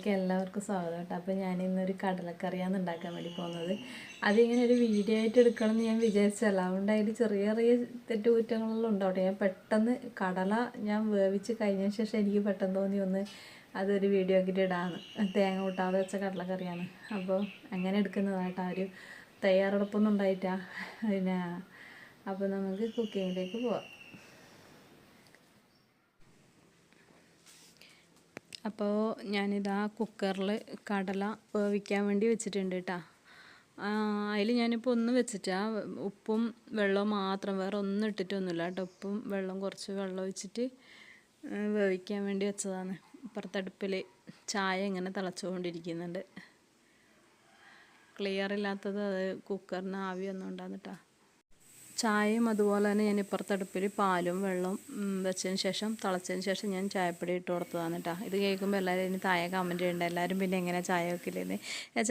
ചാനലിലേക്ക് എല്ലാവർക്കും സ്വാഗതം കേട്ടോ. അപ്പോൾ ഞാൻ ഇന്നൊരു കടലക്കറിയാണ് ഉണ്ടാക്കാൻ വേണ്ടി പോകുന്നത്. അതിങ്ങനെ ഒരു വീഡിയോ ആയിട്ട് എടുക്കണം എന്ന് ഞാൻ വിചാരിച്ചല്ല അതുകൊണ്ട് അതിൽ ചെറിയ ചെറിയ തെറ്റുകുറ്റങ്ങളെല്ലാം ഉണ്ടാവട്ടെ ഞാൻ പെട്ടെന്ന് കടല ഞാൻ വേവിച്ച് കഴിഞ്ഞ ശേഷം എനിക്ക് പെട്ടെന്ന് തോന്നി ഒന്ന് അതൊരു വീഡിയോ ആക്കിയിട്ട് ഇടാണ് തേങ്ങ കൂട്ടാതെ വെച്ച കടലക്കറിയാണ്. അപ്പോൾ അങ്ങനെ എടുക്കുന്നതായിട്ടാ ഒരു തയ്യാറെടുപ്പൊന്നും ഉണ്ടായിട്ടാ പിന്നെ അപ്പോൾ നമുക്ക് കുക്കിങ്ങിലേക്ക് പോവാം. അപ്പോൾ ഞാനിതാ കുക്കറിൽ കടല വേവിക്കാൻ വേണ്ടി വെച്ചിട്ടുണ്ട് കേട്ടോ അതിൽ ഞാനിപ്പോൾ ഒന്ന് വെച്ചിട്ട ഉപ്പും വെള്ളവും മാത്രം വേറെ ഒന്നും ഇട്ടിട്ടൊന്നുമില്ല കേട്ടോ ഉപ്പും വെള്ളം കുറച്ച് വെള്ളം വെച്ചിട്ട് വേവിക്കാൻ വേണ്ടി വെച്ചതാണ്. ഇപ്പുറത്തടുപ്പിൽ ചായ ഇങ്ങനെ തിളച്ചുകൊണ്ടിരിക്കുന്നുണ്ട്. ക്ലിയർ ഇല്ലാത്തത് അത് കുക്കറിന് ആവി ഒന്നും ചായയും അതുപോലെ തന്നെ ഞാൻ ഇപ്പുറത്തടുപ്പിൽ പാലും വെള്ളവും വെച്ചതിന് ശേഷം തിളച്ചതിന് ശേഷം ഞാൻ ചായപ്പൊടി ഇട്ട് കൊടുത്തതാണ് കേട്ടോ. ഇത് കേൾക്കുമ്പോൾ എല്ലാവരും ഇനി താഴെ കമന്റ് ഉണ്ട് എല്ലാവരും പിന്നെ എങ്ങനെ ചായ വെക്കില്ലെന്ന്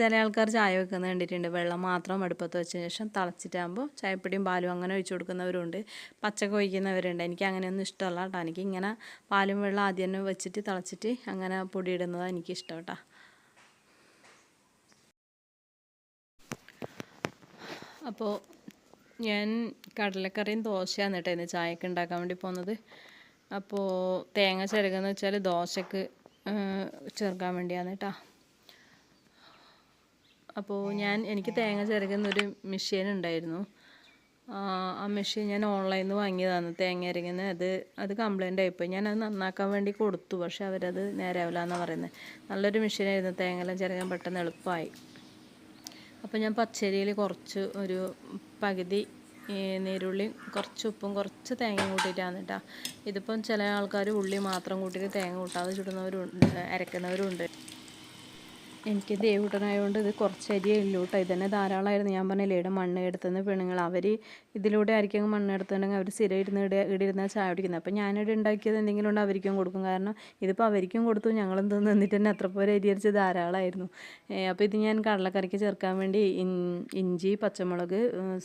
ചില ആൾക്കാർ ചായ വെക്കുന്നത് കണ്ടിട്ടുണ്ട്. വെള്ളം മാത്രം അടുപ്പത്ത് വെച്ചതിന് ശേഷം തിളച്ചിട്ടാകുമ്പോൾ ചായപ്പൊടിയും പാലും അങ്ങനെ ഒഴിച്ചു കൊടുക്കുന്നവരുണ്ട്. പച്ചക്ക ഒഴിക്കുന്നവരുണ്ട്. എനിക്ക് അങ്ങനെയൊന്നും ഇഷ്ടമല്ല കേട്ടോ. എനിക്ക് ഇങ്ങനെ പാലും വെള്ളം ആദ്യം തന്നെ വെച്ചിട്ട് തിളച്ചിട്ട് അങ്ങനെ പൊടി ഇടുന്നതാണ് എനിക്കിഷ്ടം കേട്ടോ. അപ്പോൾ ഞാൻ കടലക്കറിയും ദോശയാണ് കേട്ടോ ഇന്ന് ചായക്ക് ഉണ്ടാക്കാൻ വേണ്ടി പോകുന്നത് അപ്പോൾ തേങ്ങ ചിരകെന്ന് വെച്ചാൽ ദോശക്ക് ചേർക്കാൻ വേണ്ടിയാണ് കേട്ടോ. അപ്പോൾ ഞാൻ എനിക്ക് തേങ്ങ ചിരകുന്നൊരു മെഷീൻ ഉണ്ടായിരുന്നു. ആ മെഷീൻ ഞാൻ ഓൺലൈനിൽ നിന്ന് വാങ്ങിയതാണ്. തേങ്ങ അരങ്ങുന്നത് അത് അത് കംപ്ലൈന്റ് ആയിപ്പോയി അത് നന്നാക്കാൻ വേണ്ടി കൊടുത്തു പക്ഷെ അവരത് നേരാവില്ല എന്നാണ് പറയുന്നത് നല്ലൊരു മെഷീനായിരുന്നു തേങ്ങയെല്ലാം ചിരകാൻ പെട്ടെന്ന് എളുപ്പമായി. അപ്പോൾ ഞാൻ പച്ചരിയിൽ കുറച്ച് ഒരു പകുതി നീരുള്ളി കുറച്ച് ഉപ്പും കുറച്ച് തേങ്ങയും കൂട്ടിയിട്ടാണ് കേട്ടോ. ഇതിപ്പം ചില ആൾക്കാർ ഉള്ളി മാത്രം കൂട്ടിയിട്ട് തേങ്ങ കൂട്ടാതെ ചുടുന്നവരുണ്ട് അരക്കുന്നവരുണ്ട്. എനിക്ക് ദേവൂട്ടനായതുകൊണ്ട് ഇത് കുറച്ച് അരിയേ ഉള്ളൂ കേട്ടോ ഇതന്നെ ധാരാളമായിരുന്നു ഞാൻ പറഞ്ഞില്ലേ ഇവിടെ മണ്ണ് എടുത്തുന്ന പെണ്ണുങ്ങൾ. അവർ ഇതിലൂടെ ആയിരിക്കും മണ്ണ് എടുത്തുണ്ടെങ്കിൽ അവർ സ്ഥിരം ഇരുന്ന് ഇട ഇടിയിരുന്ന ചായ കുടിക്കുന്നത്. അപ്പോൾ ഞാനിവിടെ ഉണ്ടാക്കിയത് എന്തെങ്കിലും ഉണ്ട് അവർക്കും കൊടുക്കും. കാരണം ഇതിപ്പോൾ അവർക്കും കൊടുത്തു. ഞങ്ങളും നിന്നിട്ട് തന്നെ അത്ര പോലെ അരി അരിച്ച് ധാരാളമായിരുന്നു അപ്പോൾ ഇത് ഞാൻ കടലക്കറിക്ക് ചേർക്കാൻ വേണ്ടി ഇഞ്ചി പച്ചമുളക്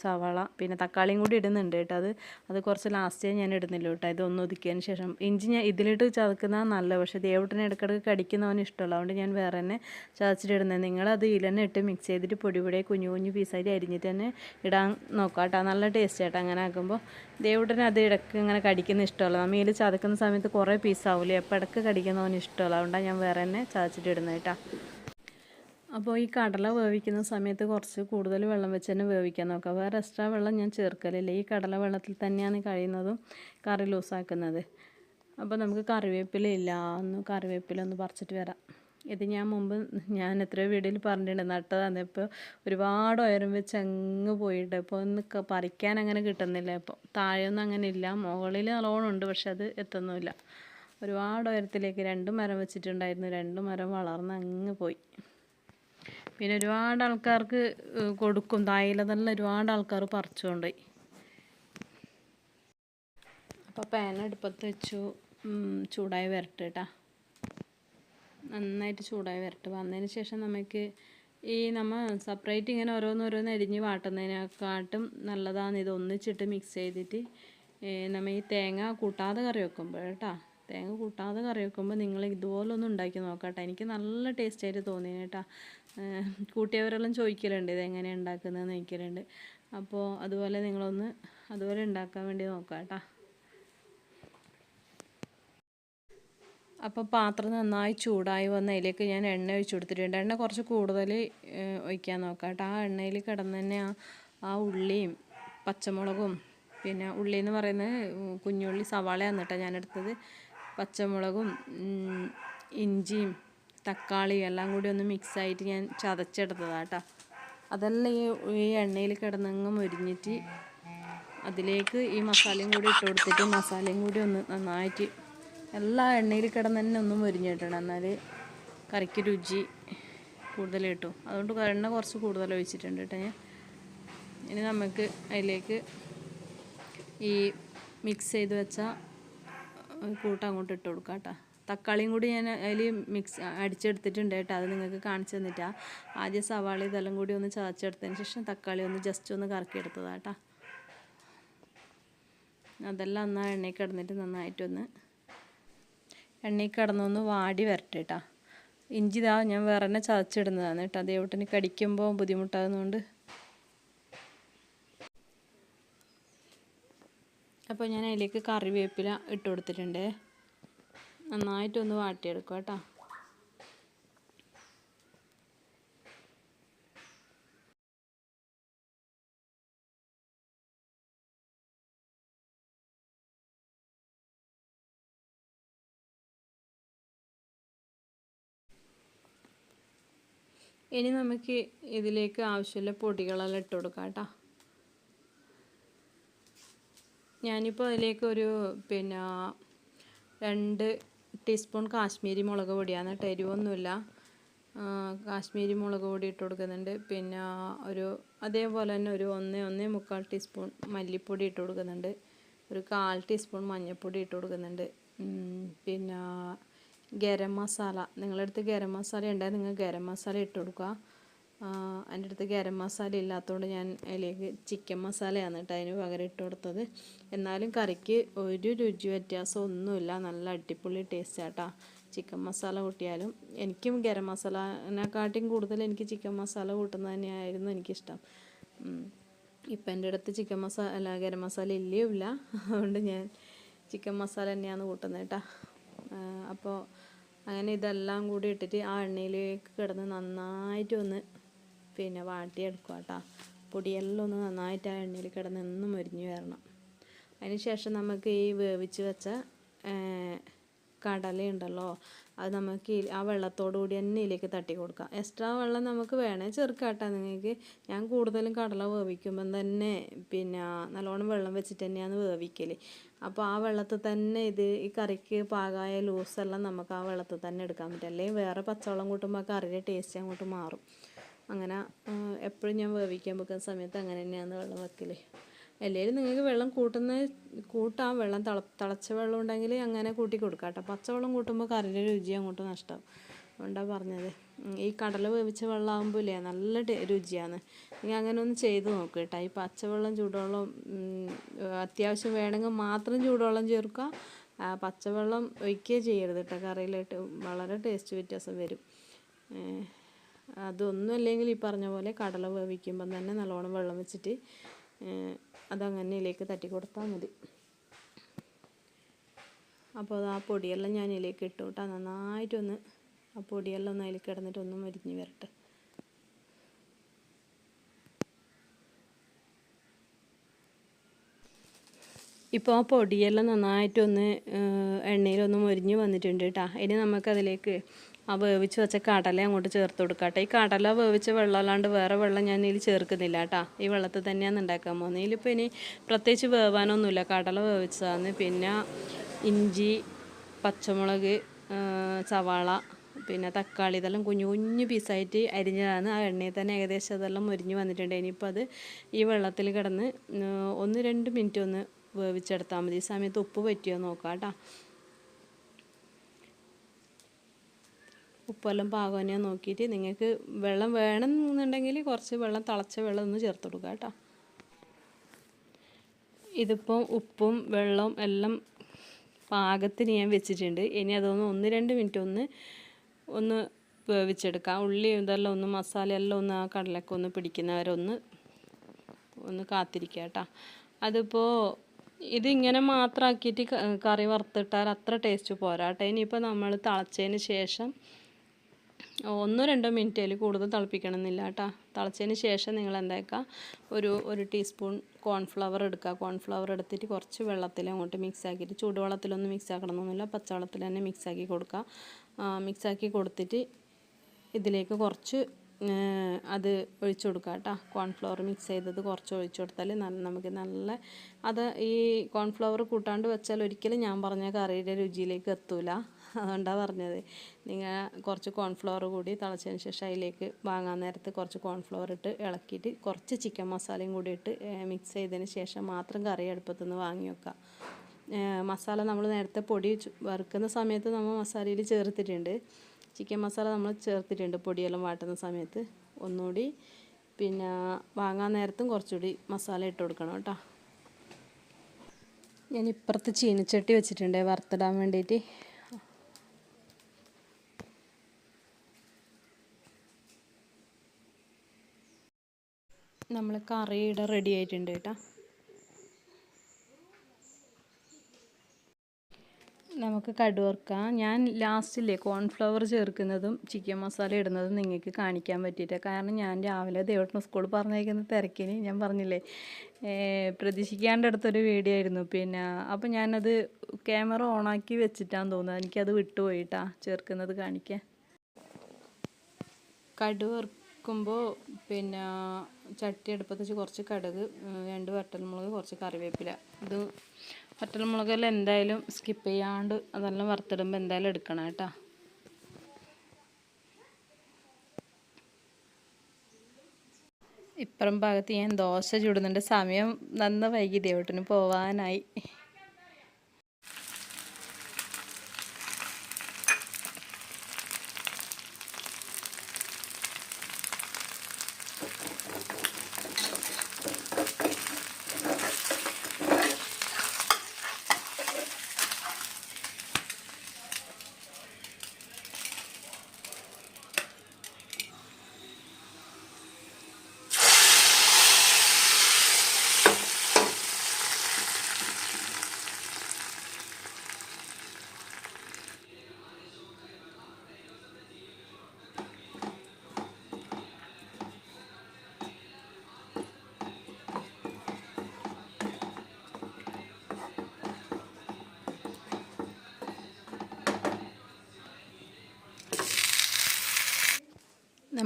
സവാള പിന്നെ തക്കാളിയും കൂടി ഇടുന്നുണ്ട് കേട്ടോ അത് അത് കുറച്ച് ലാസ്റ്റേ ഞാൻ ഇടുന്നില്ല കേട്ടോ ഇതൊന്ന് ഒതുക്കിയതിന് ശേഷം. ഇഞ്ചി ഞാൻ ഇതിലിട്ട് ചതക്കുന്നതാണ് നല്ലത്. പക്ഷേ ദേവട്ടനെ ഇടയ്ക്കിടയ്ക്ക് കടിക്കുന്നവന് ഇഷ്ടമല്ല. അതുകൊണ്ട് ഞാൻ വേറെ തന്നെ ചതച്ചിട്ടിടുന്നത് നിങ്ങളത് ഇതിൽ തന്നെ ഇട്ട് മിക്സ് ചെയ്തിട്ട് പൊടി പൊടി കുഞ്ഞു കുഞ്ഞു പീസായിട്ട് അരിഞ്ഞിട്ട് തന്നെ ഇടാൻ നോക്കാം കേട്ടോ നല്ല ടേസ്റ്റ് ആട്ടോ അങ്ങനെ ആക്കുമ്പോൾ ദേവുടനെ അത് ഇടയ്ക്ക് ഇങ്ങനെ കടിക്കുന്ന ഇഷ്ടമല്ല. നമ്മൾ ഇതിൽ ചതക്കുന്ന സമയത്ത് കുറേ പീസാവില്ലേ അപ്പോൾ ഇടയ്ക്ക് കടിക്കുന്നവന് ഇഷ്ടമല്ല. അതുകൊണ്ടാണ് ഞാൻ വേറെ തന്നെ ചതച്ചിട്ടിടുന്നത് കേട്ടോ അപ്പോൾ ഈ കടല വേവിക്കുന്ന സമയത്ത് കുറച്ച് കൂടുതൽ വെള്ളം വെച്ച് തന്നെ വേവിക്കാൻ നോക്കുക വേറെ എക്സ്ട്രാ വെള്ളം ഞാൻ ചേർക്കലില്ല. ഈ കടല വെള്ളത്തിൽ തന്നെയാണ് കഴിയുന്നതും കറി ലൂസാക്കുന്നത് അപ്പോൾ നമുക്ക് കറിവേപ്പില ഇല്ല. ഒന്ന് കറിവേപ്പില ഒന്ന് പറിച്ചിട്ട് വരാം. ഇത് ഞാൻ മുമ്പ് ഞാൻ എത്രയോ വീഡിയോയിൽ പറഞ്ഞിട്ടുണ്ട്. നട്ടതാണ് ഇപ്പോൾ ഒരുപാട് ഉയരം വെച്ച് അങ്ങ് പോയിട്ട് ഇപ്പോൾ ഒന്ന് പറിക്കാൻ അങ്ങനെ കിട്ടുന്നില്ല. ഇപ്പോൾ താഴെയൊന്നും അങ്ങനെ ഇല്ല. മുകളിൽ നല്ലോണം ഉണ്ട് പക്ഷെ അത് എത്തുന്നില്ല ഒരുപാട് ഉയരത്തിലേക്ക് രണ്ട് മരം വെച്ചിട്ടുണ്ടായിരുന്നു. രണ്ട് മരം വളർന്ന് അങ്ങ് പോയി. പിന്നെ ഒരുപാട് ആൾക്കാർക്ക് കൊടുക്കും. തായിലതെല്ലാം ഒരുപാട് ആൾക്കാർ പറിച്ചുകൊണ്ട് പോയി അപ്പോൾ പാൻ അടുപ്പത്ത് വെച്ചു. ചൂടായി വരട്ടെ കേട്ടോ നന്നായിട്ട് ചൂടായി വരട്ടെ. വന്നതിന് ശേഷം നമുക്ക് ഈ നമ്മൾ സെപ്പറേറ്റ് ഇങ്ങനെ ഓരോന്നോരോന്ന് അരിഞ്ഞ് വാട്ടുന്നതിനെക്കാട്ടും നല്ലതാണ് ഇത് ഒന്നിച്ചിട്ട് മിക്സ് ചെയ്തിട്ട് നമ്മൾ ഈ തേങ്ങ കൂട്ടാതെ കറി വെക്കുമ്പോൾ കേട്ടോ. തേങ്ങ കൂട്ടാതെ കറി വെക്കുമ്പോൾ നിങ്ങൾ ഇതുപോലെ ഇതുപോലൊന്നും ഉണ്ടാക്കി നോക്കട്ടെ. എനിക്ക് നല്ല ടേസ്റ്റായിട്ട് തോന്നി കേട്ടോ. കൂട്ടിയവരെല്ലാം ചോദിക്കലുണ്ട് ഇത് എങ്ങനെയാണ് ഉണ്ടാക്കുന്നതെന്ന് ചോദിക്കലുണ്ട്. അപ്പോൾ അതുപോലെ നിങ്ങളൊന്ന് അതുപോലെ ഉണ്ടാക്കാൻ വേണ്ടി നോക്കാം കേട്ടോ അപ്പോൾ പാത്രം നന്നായി ചൂടായി വന്ന അതിലേക്ക് ഞാൻ എണ്ണ ഒഴിച്ചു കൊടുത്തിട്ടുണ്ട്. എണ്ണ കുറച്ച് കൂടുതൽ ഒഴിക്കാൻ നോക്കാം കേട്ടോ. ആ എണ്ണയിൽ കിടന്ന് തന്നെ ആ ആ ഉള്ളിയും പച്ചമുളകും പിന്നെ ഉള്ളി എന്ന് പറയുന്നത് കുഞ്ഞുള്ളി സവാളയാണ് കേട്ടോ ഞാൻ എടുത്തത്. പച്ചമുളകും ഇഞ്ചിയും തക്കാളിയും എല്ലാം കൂടി ഒന്ന് മിക്സായിട്ട് ഞാൻ ചതച്ചെടുത്തതാണ് കേട്ടോ. അതെല്ലാം ഈ ഈ എണ്ണയിൽ കിടന്നങ്ങ് മുരിഞ്ഞിട്ട് അതിലേക്ക് ഈ മസാലയും കൂടി ഇട്ട് കൊടുത്തിട്ട് മസാലയും കൂടി ഒന്ന് നന്നായിട്ട് എല്ലാ എണ്ണയിൽ കിടന്ന് തന്നെ ഒന്നും മൊരിഞ്ഞ് എന്നാൽ കറിക്ക് രുചി കൂടുതൽ കിട്ടും. അതുകൊണ്ട് എണ്ണ കുറച്ച് കൂടുതൽ ഒഴിച്ചിട്ടുണ്ട് കേട്ടോ ഞാൻ. ഇനി നമുക്ക് അതിലേക്ക് ഈ മിക്സ് ചെയ്ത് വെച്ച കൂട്ട് അങ്ങോട്ട് ഇട്ട് കൊടുക്കാം കേട്ടോ. തക്കാളിയും കൂടി ഞാൻ അതിൽ മിക്സ് അടിച്ചെടുത്തിട്ടുണ്ട് കേട്ടോ. അത് നിങ്ങൾക്ക് കാണിച്ചു തന്നിട്ടാ. ആദ്യം സവാള ഇതെല്ലാം കൂടി ഒന്ന് ചതച്ചെടുത്തതിന് ശേഷം തക്കാളി ഒന്ന് ജസ്റ്റ് ഒന്ന് കറക്കിയെടുത്തതാട്ടാ അതെല്ലാം എന്നാൽ എണ്ണയിൽ കിടന്നിട്ട് നന്നായിട്ടൊന്ന് എണ്ണയിൽ കിടന്നൊന്ന് വാടി വരട്ടെ കേട്ടോ ഇഞ്ചി ഇതാ ഞാൻ വേറെ തന്നെ ചതച്ചിടുന്നതാണ് കേട്ടോ ദേവട്ടിന് കടിക്കുമ്പോൾ ബുദ്ധിമുട്ടാകുന്നതുകൊണ്ട്. അപ്പോൾ ഞാൻ അതിലേക്ക് കറിവേപ്പില ഇട്ട് കൊടുത്തിട്ടുണ്ട്. നന്നായിട്ടൊന്ന് വാട്ടിയെടുക്കുക കേട്ടോ ഇനി നമുക്ക് ഇതിലേക്ക് ആവശ്യമുള്ള പൊടികളെല്ലാം ഇട്ട് കൊടുക്കാം കേട്ടോ. ഞാനിപ്പോൾ അതിലേക്ക് ഒരു പിന്നെ രണ്ട് ടീസ്പൂൺ കാശ്മീരി മുളക് പൊടിയാണ് കേട്ടോ. എരിവൊന്നുമില്ല. കാശ്മീരി മുളക് പൊടി ഇട്ട് കൊടുക്കുന്നുണ്ട്. പിന്നെ ഒരു അതേപോലെ തന്നെ ഒരു ഒന്ന് ഒന്നേ മുക്കാൽ ടീസ്പൂൺ മല്ലിപ്പൊടി ഇട്ട് കൊടുക്കുന്നുണ്ട്. ഒരു കാൽ ടീസ്പൂൺ മഞ്ഞൾപ്പൊടി ഇട്ട് കൊടുക്കുന്നുണ്ട്. പിന്നെ ഗരം മസാല. നിങ്ങളുടെ അടുത്ത് ഗരം മസാല ഉണ്ടായി നിങ്ങൾ ഗരം മസാല ഇട്ട് കൊടുക്കുക. എന്റെ അടുത്ത് ഗരം മസാല ഇല്ലാത്തതുകൊണ്ട് ഞാൻ അതിലേക്ക് ചിക്കൻ മസാലയാണ് കേട്ടോ അതിന് പകരം ഇട്ട് കൊടുത്തത്. എന്നാലും കറിക്ക് ഒരു രുചി വ്യത്യാസം ഒന്നുമില്ല. നല്ല അടിപൊളി ടേസ്റ്റ് ആട്ടാ ചിക്കൻ മസാല കൂട്ടിയാലും എനിക്കും ഗരം മസാലനെക്കാട്ടിയും കൂടുതൽ എനിക്ക് ചിക്കൻ മസാല കൂട്ടുന്നത് തന്നെയായിരുന്നു എനിക്കിഷ്ടം. ഇപ്പം എന്റെ അടുത്ത് ചിക്കൻ മസാല ഗരം മസാല ഇല്ലേ ഇല്ല അതുകൊണ്ട് ഞാൻ ചിക്കൻ മസാല തന്നെയാണ് കൂട്ടുന്നത് കേട്ടോ. അപ്പോൾ അങ്ങനെ ഇതെല്ലാം കൂടി ഇട്ടിട്ട് ആ എണ്ണയിലേക്ക് കിടന്ന് നന്നായിട്ട് ഒന്ന് പിന്നെ വാട്ടിയെടുക്കുക കേട്ടോ പൊടിയെല്ലാം ഒന്ന് നന്നായിട്ട് ആ എണ്ണയിൽ കിടന്ന് എന്നും മൊരിഞ്ഞു വരണം. അതിന് ശേഷം നമുക്ക് ഈ വേവിച്ച് വെച്ച കടലയുണ്ടല്ലോ അത് നമുക്ക് ആ വെള്ളത്തോടു കൂടി തന്നെ ഇതിലേക്ക് തട്ടി കൊടുക്കാം. എക്സ്ട്രാ വെള്ളം നമുക്ക് വേണേൽ ചെറുക്കാട്ടാ നിങ്ങൾക്ക് ഞാൻ കൂടുതലും കടല വേവിക്കുമ്പം തന്നെ പിന്നെ നല്ലോണം വെള്ളം വെച്ചിട്ട് തന്നെയാണ് വേവിക്കൽ അപ്പോൾ ആ വെള്ളത്തിൽ തന്നെ ഇത് ഈ കറിക്ക് പാകമായ ലൂസെല്ലാം നമുക്ക് ആ വെള്ളത്തിൽ തന്നെ എടുക്കാൻ പറ്റും. അല്ലെങ്കിൽ വേറെ പച്ചവെള്ളം കൂട്ടുമ്പോൾ ആ കറിയുടെ ടേസ്റ്റ് അങ്ങോട്ട് മാറും. അങ്ങനെ എപ്പോഴും ഞാൻ വേവിക്കാൻ വെക്കുന്ന സമയത്ത് അങ്ങനെ തന്നെയാണ് വെള്ളം വെക്കൽ അല്ലെങ്കിൽ നിങ്ങൾക്ക് വെള്ളം കൂട്ടുന്ന കൂട്ടാം വെള്ളം തിള തിളച്ച വെള്ളം ഉണ്ടെങ്കിൽ അങ്ങനെ കൂട്ടി കൊടുക്കാം കേട്ടോ. പച്ചവെള്ളം കൂട്ടുമ്പോൾ കറിയുടെ രുചി അങ്ങോട്ട് നഷ്ടമാവും അതുകൊണ്ടാണ് പറഞ്ഞത്. ഈ കടല വേവിച്ച വെള്ളമാകുമ്പോൾ ഇല്ലേ നല്ല രുചിയാണ്. നിങ്ങൾ അങ്ങനെ ഒന്ന് ചെയ്ത് നോക്കുക കേട്ടോ. ഈ പച്ചവെള്ളം ചൂടുവെള്ളം അത്യാവശ്യം വേണമെങ്കിൽ മാത്രം ചൂടുവെള്ളം ചേർക്കുക. പച്ചവെള്ളം ഒഴിക്കുകയേ ചെയ്യരുത് കേട്ടോ. കറിയിലായിട്ട് വളരെ ടേസ്റ്റ് വ്യത്യാസം വരും. അതൊന്നും അല്ലെങ്കിൽ ഈ പറഞ്ഞ പോലെ കടല വേവിക്കുമ്പം തന്നെ നല്ലോണം വെള്ളം വെച്ചിട്ട് ഏഹ്, അതങ്ങനെ ഇതിലേക്ക് തട്ടി കൊടുത്താൽ മതി. അപ്പോൾ അത് ആ പൊടിയെല്ലാം ഞാൻ ഇതിലേക്ക് ഇട്ടു കേട്ടോ. നന്നായിട്ടൊന്ന് ആ പൊടിയെല്ലാം ഒന്ന് അതിൽ കിടന്നിട്ട് ഒന്ന് മരിഞ്ഞ് വരട്ടെ. ഇപ്പോൾ ആ പൊടിയെല്ലാം നന്നായിട്ടൊന്ന് എണ്ണയിലൊന്ന് മൊരിഞ്ഞ് വന്നിട്ടുണ്ട് കേട്ടോ. ഇനി നമുക്കതിലേക്ക് ആ വേവിച്ച് വെച്ച കടല അങ്ങോട്ട് ചേർത്ത് കൊടുക്കാം ഈ കടല വേവിച്ച വെള്ളം അല്ലാണ്ട് വേറെ വെള്ളം ഞാൻ ഇതിൽ ചേർക്കുന്നില്ല കേട്ടോ. ഈ വെള്ളത്തിൽ തന്നെയാണ് ഉണ്ടാക്കാൻ പോകുന്നത്. ഇതിലിപ്പോൾ ഇനി പ്രത്യേകിച്ച് വേവാനൊന്നുമില്ല. കടല വേവിച്ചതാണ്. പിന്നെ ഇഞ്ചി പച്ചമുളക് സവാള പിന്നെ തക്കാളി ഇതെല്ലാം കുഞ്ഞു കുഞ്ഞു പീസായിട്ട് അരിഞ്ഞതാണ്. ആ എണ്ണയിൽ തന്നെ ഏകദേശം അതെല്ലാം മുരിഞ്ഞ് വന്നിട്ടുണ്ട്. ഇനിയിപ്പോൾ അത് ഈ വെള്ളത്തിൽ കിടന്ന് ഒന്ന് രണ്ട് മിനിറ്റ് ഒന്ന് വേവിച്ചെടുത്താൽ മതി. ഈ സമയത്ത് ഉപ്പ് പറ്റിയോ നോക്കാം കേട്ടോ. ഉപ്പെല്ലാം പാകം തന്നെയാ നോക്കിയിട്ട് നിങ്ങൾക്ക് വെള്ളം വേണം എന്നുണ്ടെങ്കിൽ കുറച്ച് വെള്ളം തിളച്ച വെള്ളം ഒന്ന് ചേർത്ത് കൊടുക്കുക കേട്ടോ. ഇതിപ്പോൾ ഉപ്പും വെള്ളവും എല്ലാം പാകത്തിന് ഞാൻ വെച്ചിട്ടുണ്ട്. ഇനി അതൊന്ന് ഒന്ന് രണ്ട് മിനിറ്റ് ഒന്ന് ഒന്ന് വേവിച്ചെടുക്കാം ഉള്ളി ഇതെല്ലാം ഒന്ന് മസാല എല്ലാം ഒന്ന് ആ കടലൊക്കെ ഒന്ന് പിടിക്കുന്നവരെ ഒന്ന് ഒന്ന് കാത്തിരിക്കുക കേട്ടോ. അതിപ്പോൾ ഇതിങ്ങനെ മാത്രമാക്കിയിട്ട് കറി വറുത്തിട്ടാൽ അത്ര ടേസ്റ്റ് പോരാ കേട്ടോ. ഇനിയിപ്പോൾ നമ്മൾ തിളച്ചതിന് ശേഷം ഒന്നോ രണ്ടോ മിനിറ്റ് അതിൽ കൂടുതൽ തിളപ്പിക്കണമെന്നില്ല കേട്ടോ. തിളച്ചതിന് ശേഷം നിങ്ങൾ എന്താക്കുക ഒരു ഒരു ടീസ്പൂൺ കോൺഫ്ലവർ എടുക്കുക. കോൺഫ്ലവർ എടുത്തിട്ട് കുറച്ച് വെള്ളത്തിൽ അങ്ങോട്ട് മിക്സ് ആക്കിയിട്ട് ചൂടുവെള്ളത്തിലൊന്നും മിക്സ് ആക്കണമെന്നില്ല. പച്ചവെള്ളത്തിൽ തന്നെ മിക്സ് ആക്കി കൊടുക്കുക. മിക്സ് ആക്കി കൊടുത്തിട്ട് ഇതിലേക്ക് കുറച്ച് അത് ഒഴിച്ചു കൊടുക്കുക കേട്ടോ. കോൺഫ്ലവർ മിക്സ് ചെയ്തത് കുറച്ച് ഒഴിച്ചു കൊടുത്താൽ നമുക്ക് നല്ല അത് ഈ കോൺഫ്ലവർ കൂട്ടാണ്ട് വെച്ചാൽ ഒരിക്കലും ഞാൻ പറഞ്ഞ കറിയുടെ രുചിയിലേക്ക് എത്തൂല. അതുകൊണ്ടാണ് പറഞ്ഞത്. നിങ്ങൾ കുറച്ച് കോൺഫ്ലവർ കൂടി തിളച്ചതിന് ശേഷം അതിലേക്ക് വാങ്ങാൻ നേരത്ത് കുറച്ച് കോൺഫ്ലവർ ഇട്ട് ഇളക്കിയിട്ട് കുറച്ച് ചിക്കൻ മസാലയും കൂടി ഇട്ട് മിക്സ് ചെയ്തതിന് ശേഷം മാത്രം കറി അടുപ്പത്തുനിന്ന് വാങ്ങി വെക്കുക മസാല നമ്മൾ നേരത്തെ പൊടി വറുക്കുന്ന സമയത്ത് നമ്മൾ മസാലയിൽ ചേർത്തിട്ടുണ്ട്. ചിക്കൻ മസാല നമ്മൾ ചേർത്തിട്ടുണ്ട് പൊടിയെല്ലാം വാട്ടുന്ന സമയത്ത്. ഒന്നുകൂടി പിന്നെ വാങ്ങാൻ നേരത്തും കുറച്ചുകൂടി മസാല ഇട്ട് കൊടുക്കണം കേട്ടോ. ഞാൻ ഇപ്പുറത്ത് ചീനച്ചട്ടി വെച്ചിട്ടുണ്ട് വറുത്തിടാൻ വേണ്ടിയിട്ട് നമ്മൾ കറിയുടെ റെഡി ആയിട്ടുണ്ട് കേട്ടോ. നമുക്ക് കടുവറുക്കാം ഞാൻ ലാസ്റ്റില്ലേ കോൺഫ്ലവർ ചേർക്കുന്നതും ചിക്കൻ മസാല ഇടുന്നതും നിങ്ങൾക്ക് കാണിക്കാൻ പറ്റിയിട്ട്. കാരണം ഞാൻ രാവിലെ ദേവട്ടം സ്കൂളിൽ പറഞ്ഞേക്കുന്ന തിരക്കിന് ഞാൻ പറഞ്ഞില്ലേ പ്രതീക്ഷിക്കാണ്ട് അടുത്തൊരു വീഡിയോ ആയിരുന്നു. പിന്നെ അപ്പോൾ ഞാനത് ക്യാമറ ഓണാക്കി വെച്ചിട്ടാന്ന് തോന്നുന്നത് എനിക്കത് വിട്ടുപോയിട്ടാ ചേർക്കുന്നത് കാണിക്കാൻ. കടുവറുക്കുമ്പോൾ പിന്നെ ചട്ടി അടുപ്പത്ത് വെച്ച് കുറച്ച് കടുക് രണ്ട് വട്ടൽമുളക് കുറച്ച് കറിവേപ്പില. ഇത് വട്ടൽമുളകെല്ലാം എന്തായാലും സ്കിപ്പ് ചെയ്യാണ്ട് അതെല്ലാം വറുത്തിടുമ്പോൾ എന്തായാലും എടുക്കണം കേട്ടോ. ഇപ്പുറം ഭാഗത്ത് ഞാൻ ദോശ ചുടുന്നുണ്ട്. സമയം നന്ന വൈകി ദേവട്ടിന് പോവാനായി.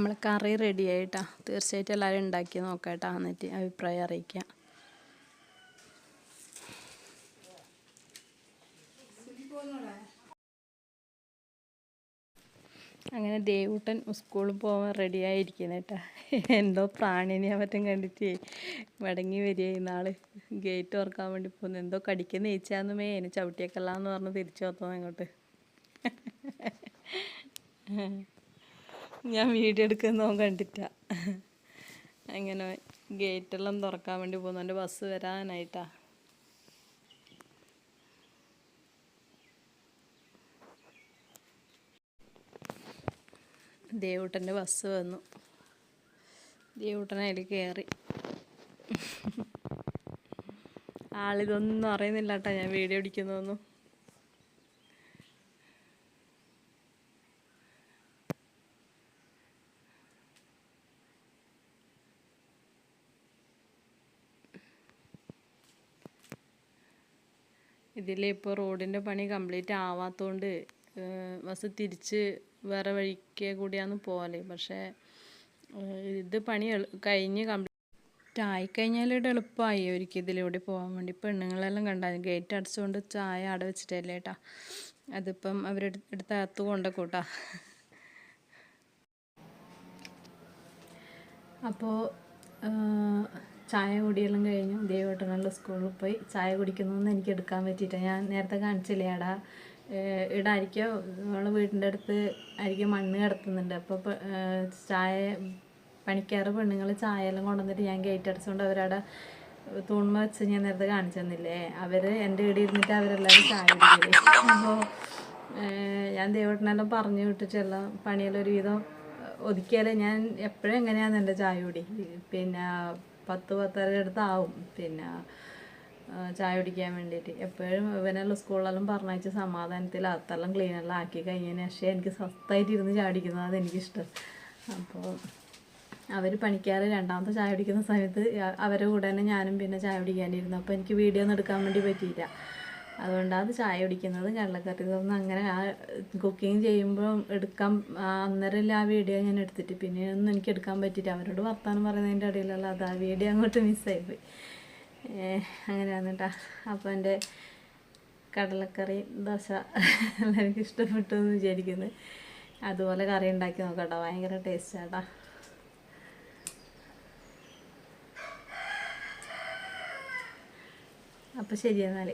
നമ്മൾ കറി റെഡി ആയിട്ടാ. തീർച്ചയായിട്ടും എല്ലാവരും ഉണ്ടാക്കി നോക്കാട്ടാ എന്നിട്ട് അഭിപ്രായം അറിയിക്കാം അങ്ങനെ ദേവൂട്ടൻ സ്കൂളിൽ പോകാൻ റെഡി ആയിരിക്കുന്നു കേട്ടാ. എന്തോ പ്രാണിനെ മറ്റും കണ്ടിട്ട് മടങ്ങി വരിക നാൾ. ഗേറ്റ് ഓർക്കാൻ വേണ്ടി പോകുന്നു. എന്തോ കടിക്കുന്ന ഏച്ചാന്നുമേ എന്നെ ചവിട്ടിയേക്കല്ലാന്ന് പറഞ്ഞ് തിരിച്ചു വന്നു അങ്ങോട്ട്. ഞാൻ വീഡിയോ എടുക്കുന്ന കണ്ടിട്ട. അങ്ങനെ ഗേറ്റെല്ലാം തുറക്കാൻ വേണ്ടി പോകുന്നു. എന്റെ ബസ് വരാനായിട്ടാ. ദേവൂട്ടന്റെ ബസ് വന്നു. ദേവൂട്ടൻ അതിൽ കയറി. ആളിതൊന്നും അറിയുന്നില്ല കേട്ടോ ഞാൻ വീഡിയോ പിടിക്കുന്നതൊന്നും ഇതിലിപ്പോൾ റോഡിന്റെ പണി കംപ്ലീറ്റ് ആവാത്തതുകൊണ്ട് ബസ് തിരിച്ച് വേറെ വഴിക്ക് കൂടിയാണ് പോകൽ പക്ഷേ ഇത് പണി കഴിഞ്ഞ് കംപ്ലീറ്റ് ആയിക്കഴിഞ്ഞാൽ ഇത് എളുപ്പമായി ഒരിക്കൽ ഇതിലൂടെ പോകാൻ വേണ്ടി. പെണ്ണുങ്ങളെല്ലാം കണ്ടാൽ ഗേറ്റ് അടച്ചുകൊണ്ട് ചായ അട വെച്ചിട്ടല്ലേ കേട്ടാ അതിപ്പം അവരെടുത്ത് അകത്ത് കൊണ്ടക്കൂട്ടാ. അപ്പോൾ ചായ കുടിയെല്ലാം കഴിഞ്ഞു. ദേവട്ടനുള്ള സ്കൂളിൽ പോയി. ചായ കുടിക്കുന്നതെന്ന് എനിക്ക് എടുക്കാൻ പറ്റിയിട്ട് ഞാൻ നേരത്തെ കാണിച്ചില്ലേ ആടാ ഇടായിരിക്കോ നമ്മളെ വീടിന്റെ അടുത്ത് ആയിരിക്കും മണ്ണ് കിടത്തുന്നുണ്ട്. അപ്പോൾ ചായ പണിക്കാറ് പെണ്ണുങ്ങൾ ചായ എല്ലാം കൊണ്ടുവന്നിട്ട് ഞാൻ ഗേറ്റ് അടച്ചുകൊണ്ട് അവരവിടെ തൂൺമ വെച്ച് ഞാൻ നേരത്തെ കാണിച്ചു തന്നില്ലേ? അവർ എന്റെ വീട് ഇരുന്നിട്ട് അവരെല്ലാവരും ചായ കുടിക്കില്ലേ അപ്പോൾ ഞാൻ ദേവട്ടനെല്ലാം പറഞ്ഞു വിട്ടിട്ടെല്ലാം പണിയെല്ലാം ഒരുവിധം ഒതുക്കിയാലേ ഞാൻ എപ്പോഴും എങ്ങനെയാണെന്ന് എന്റെ ചായ കുടി. പിന്നെ പത്ത് പത്തര അടുത്താവും. പിന്നെ ചായ കുടിക്കാൻ വേണ്ടിയിട്ട്. എപ്പോഴും ഇവനെല്ലാം സ്കൂളിലെല്ലാം പറഞ്ഞയച്ച് സമാധാനത്തിൽ അകത്തെല്ലാം ക്ലീനെല്ലാം ആക്കി കഴിഞ്ഞതിന് ശേഷം എനിക്ക് സ്വസ്ഥമായിട്ട് ഇരുന്ന് ചായ കുടിക്കുന്നത് അതെനിക്കിഷ്ടം അപ്പോൾ അവർ പണിക്കാറ് രണ്ടാമത്തെ ചായ കുടിക്കുന്ന സമയത്ത് അവരുടെ കൂടെ തന്നെ ഞാനും പിന്നെ ചായ കുടിക്കാനിരുന്നു. അപ്പോൾ എനിക്ക് വീഡിയോ ഒന്നും എടുക്കാൻ വേണ്ടി പറ്റിയില്ല. അതുകൊണ്ട് അത് ചായ കുടിക്കുന്നത് കടലക്കറി തോന്നുന്നു അങ്ങനെ ആ കുക്കിംഗ് ചെയ്യുമ്പോൾ എടുക്കാൻ അന്നേരം ആ വീഡിയോ ഞാൻ എടുത്തിട്ട് പിന്നെ ഒന്നും എനിക്ക് എടുക്കാൻ പറ്റിയിട്ട് അവരോട് വർത്താനം പറയുന്നതിന്റെ ഇടയിലല്ല അത് ആ വീഡിയോ അങ്ങോട്ട് മിസ്സായിപ്പോയി അങ്ങനെയാണ് കേട്ടോ അപ്പോൾ എന്റെ കടലക്കറി ദോശ എല്ലാവർക്കും ഇഷ്ടപ്പെട്ടു എന്ന് വിചാരിക്കുന്നു. അതുപോലെ കറി ഉണ്ടാക്കി നോക്കട്ടോ. ഭയങ്കര ടേസ്റ്റാട്ടോ അപ്പോൾ ശരി എന്നാൽ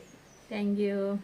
Thank you.